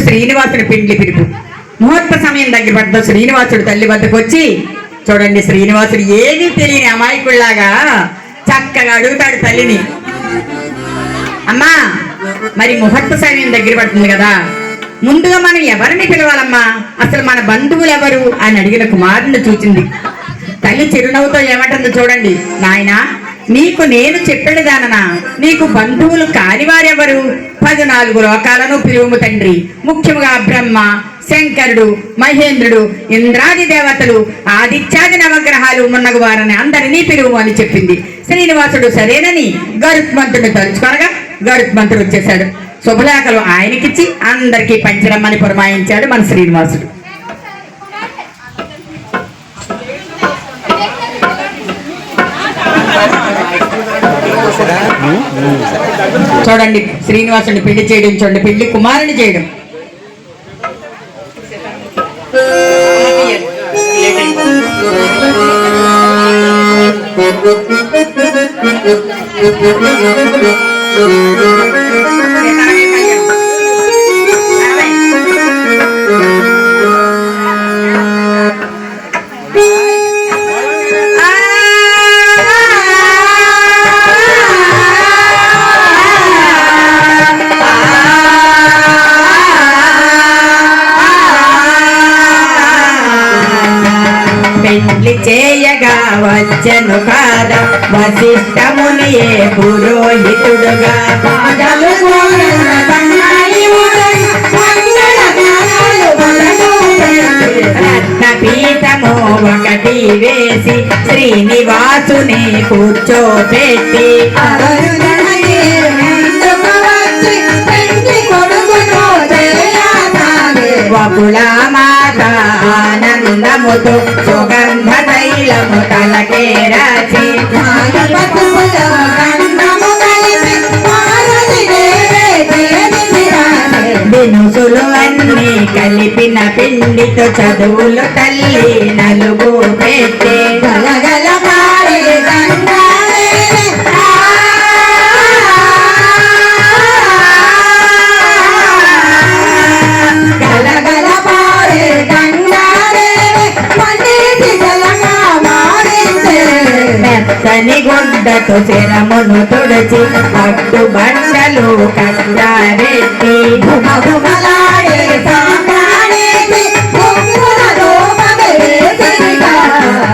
ఇప్పుడు శ్రీనివాసుడి పిలుపు. ముహూర్త సమయం దగ్గర పడ్డ శ్రీనివాసుడు తల్లి వద్దకు వచ్చి చూడండి శ్రీనివాసుడు ఏది తెలియని అమాయకుల్లాగా చక్కగా అడుగుతాడు తల్లిని. అమ్మా మరి ముహూర్త సమయం దగ్గర పడుతుంది కదా. ముందుగా మనం ఎవరిని పిలవాలమ్మా? అసలు మన బంధువులు ఎవరు? అని అడిగిన కుమారుని చూచింది. తల్లి చిరునవ్వుతో ఏమంటుందో చూడండి నాయనా నీకు నేను చెప్పినదాననా నీకు బంధువులు కానివారెవరు పద్నాలుగు లోకాలను పిలువము తండ్రి. ముఖ్యముగా బ్రహ్మ శంకరుడు మహేంద్రుడు ఇంద్రాది దేవతలు ఆదిత్యాది నవగ్రహాలు మున్నగు వారని అందరినీ పిలువు అని చెప్పింది. శ్రీనివాసుడు సరేనని గరుత్మంతుడు తలుచుకొనగా గరుత్మంతుడు వచ్చేశాడు. శుభలేఖలు ఆయనకిచ్చి అందరికీ పంచరమ్మని పురమాయించాడు మన శ్రీనివాసుడు. చూడండి శ్రీనివాసుని పెళ్ళి చేయడం చూడండి పెళ్ళి కుమారుని చేయడం. పెళ్ళి వశిష్టముని పురోహితుడుగా పాదలు రత్నపీఠము ఒకటి వేసి శ్రీనివాసుని కూర్చోబెట్టి వకుళ మాత ఆనందముతో సుగంధ తైలము తలకే దినుసులు అన్ని కలిపిన పిండితో చదువులు తల్లి నలుగు పెట్టే గలగల మెత్తని గుడ్డతో శరమును తుడిచి పట్టు బండలు ఘుమఘుమలాడే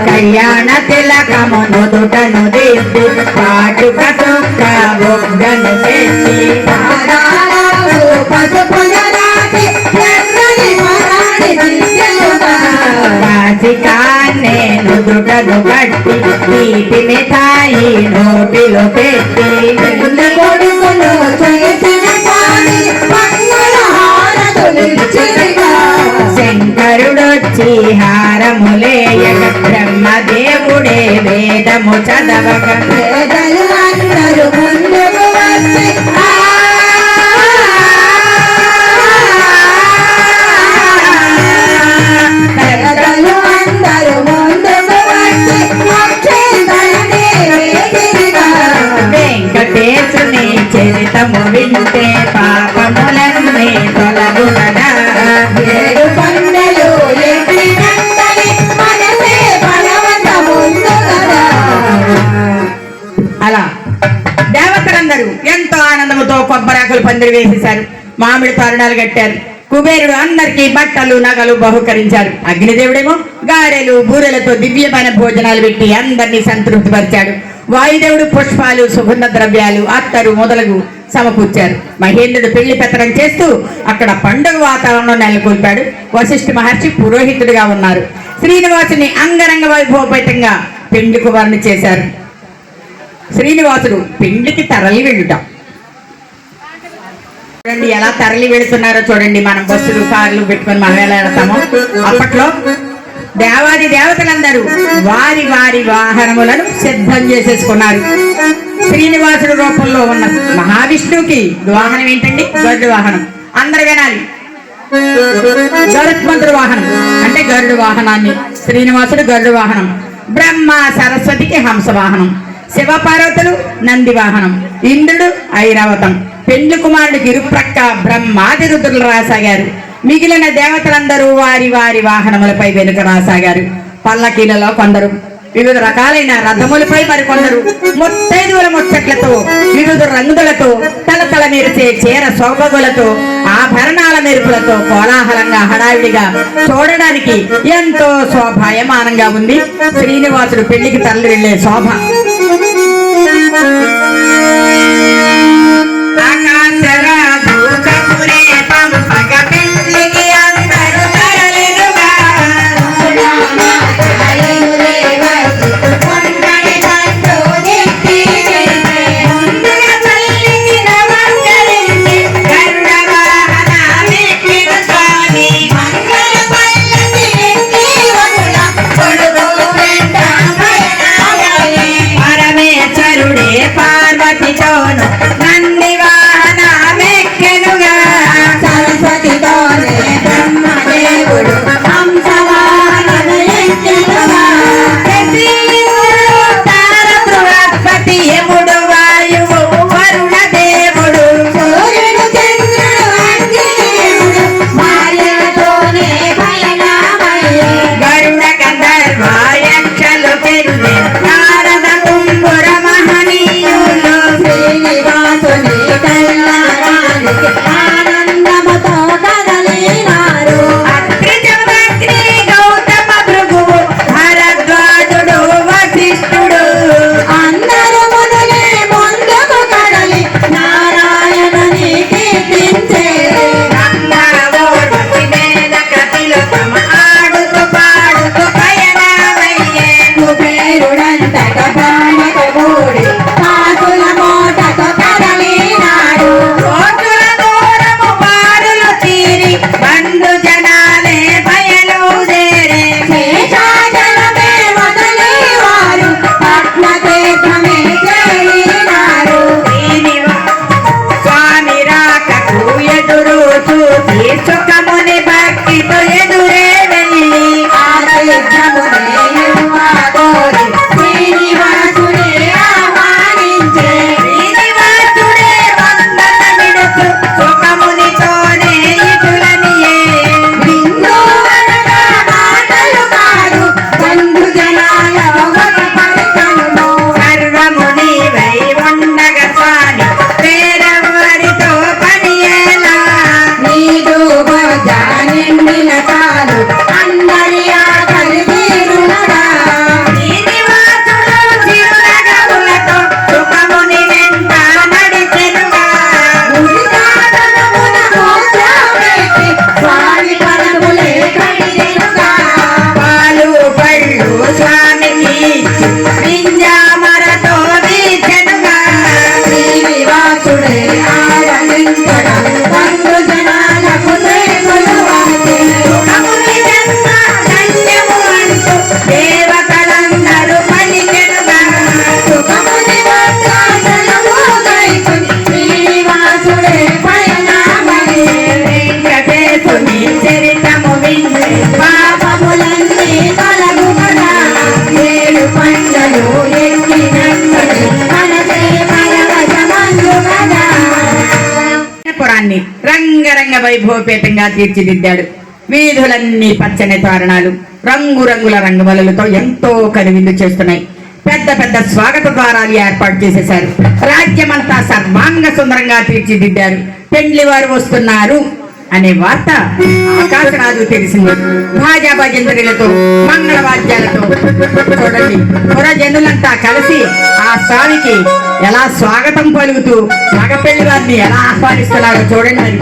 కళ్యాణ తిలకమును దుటను దిద్ది పాటుక చుక్క బొగ్గను పెట్టి. కాసికాన్నే నుదుటను కట్టి తీపి మిఠాయి నోటిలో పెట్టి. కొడుకును శంకరుడొచ్చి హారములేయక బ్రహ్మదేవుడే వేదము చదవక. అందరూ ముందుకు వచ్చి అలా. దేవతలందరూ ఎంతో ఆనందముతో కొబ్బరాకులు పందిరి వేసేశారు. మామిడి తోరణాలు కట్టారు. కుబేరుడు అందరికీ బట్టలు నగలు బహుకరించారు. అగ్నిదేవుడేమో గారెలు బూరెలతో దివ్యమైన భోజనాలు పెట్టి అందరినీ సంతృప్తిపరిచాడు. వాయుదేవుడు పుష్పాలు సుగంధ ద్రవ్యాలు అత్తరు మొదలగు సమకూర్చారు. మహేంద్రుడు పెళ్ళి పెత్తనం చేస్తూ అక్కడ పండుగ వాతావరణం నెలకొల్పాడు. వశిష్ఠ మహర్షి పురోహితుడిగా ఉన్నారు. శ్రీనివాసుని అంగరంగ వైభవపేతంగా పెండ్లి కుమారుని చేశారు శ్రీనివాసుడు పిండికి తరలి వెళ్ళుట. చూడండి ఎలా తరలి వెళుతున్నారో చూడండి. మనం బస్సులు కార్లు పెట్టుకొని మనం ఎలా వెళ్తామో. అప్పట్లో దేవాది దేవతలందరూ వారి వారి వాహనములను సిద్ధం చేసేసుకున్నారు. శ్రీనివాసుడు రూపంలో ఉన్న మహావిష్ణువుకి వాహనం ఏంటండి? గరుడు వాహనం. అందరు వినాలి. గరుత్మంతుడు వాహనం. అంటే గరుడు వాహనాన్ని. శ్రీనివాసుడు గరుడు వాహనం. బ్రహ్మ సరస్వతికి హంస వాహనం. శివపార్వతులు నంది వాహనం ఇంద్రుడు ఐరావతం. పెండ్లి కుమారుడికి ఇరుప్రక్క బ్రహ్మాది రుద్రులు రాసాగారు. మిగిలిన దేవతలందరూ వారి వారి వాహనములపై వెనుక రాసాగారు. పల్లకీలలో కొందరు వివిధ రకాలైన రథములపై మరికొందరు. ముత్తైదువుల ముచ్చట్లతో వివిధ రంగులతో తలతల మెరిసే చీర శోభగులతో ఆభరణాల మెరుపులతో కోలాహలంగా హడావిడిగా చూడడానికి ఎంతో శోభాయమానంగా ఉంది. శ్రీనివాసుడు పెళ్ళికి తరలి వెళ్ళే శోభ. Thank you. పురాన్ని రంగరంగ వైభవపేతంగా తీర్చిదిద్దాడు. వీధులన్నీ పచ్చని తోరణాలు రంగురంగుల రంగుమలలతో ఎంతో కనువిందు చేస్తున్నాయి. పెద్ద పెద్ద స్వాగత ద్వారాలు ఏర్పాటు చేసేశారు. రాజ్యమంతా సర్వాంగ సుందరంగా తీర్చిదిద్దారు. పెండ్లి వారు వస్తున్నారు. అనే వార్త ఆకాశరాజు తెలిసింది. భాజా భజంత్రులతో మంగళ వాద్యాలతో. చూడండి పురజనులంతా కలిసి ఆ స్వామికి ఎలా స్వాగతం పలుకుతూ మగపల్లి వారిని ఎలా ఆహ్వానిస్తున్నారో చూడండి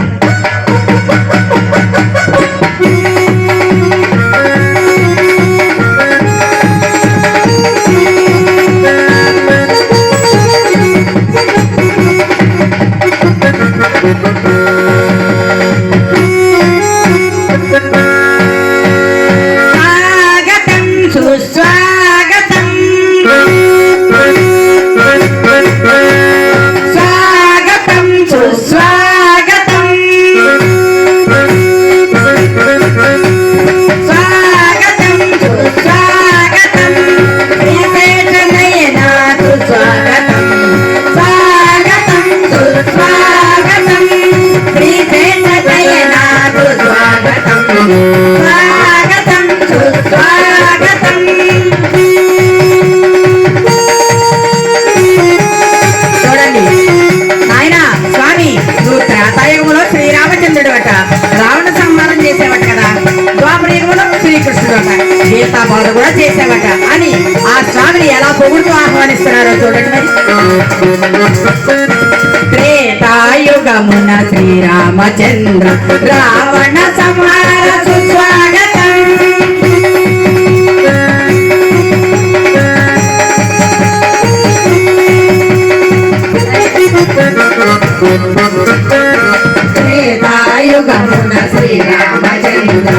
ఎందుకు ఆహ్వానిస్తున్నారో చూడండి త్రేతాయుగమున శ్రీరామచంద్ర రావణ సంహార సుస్వాగతం. త్రేతాయుగమున శ్రీరామచంద్ర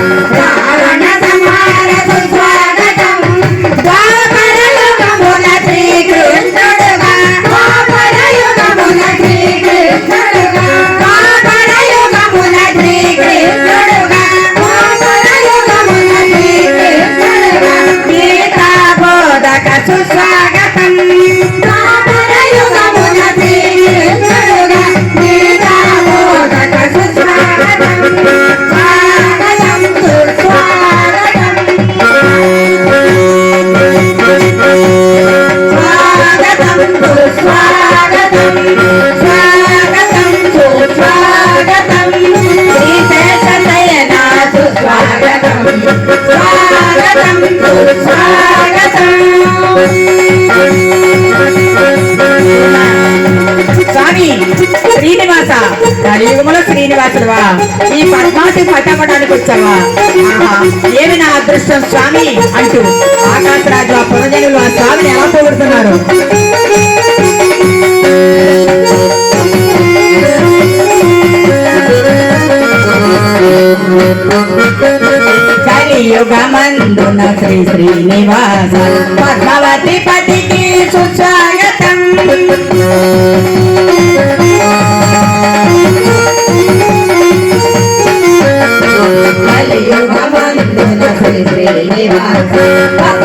కవి శ్రీనివాస. కలియుగముల శ్రీనివాసుడువా ఈ పద్మావతి పటాపటానికి వచ్చావా? ఏమి నా అదృష్టం స్వామి? అంటూ ఆకాశరాజు ఆ పురజనులు ఆ స్వామిని ఎలా పోగొడుతున్నారు? కలియుగమందున శ్రీ శ్రీనివాస పద్మవతి పతికి సుస్వాగతం. 我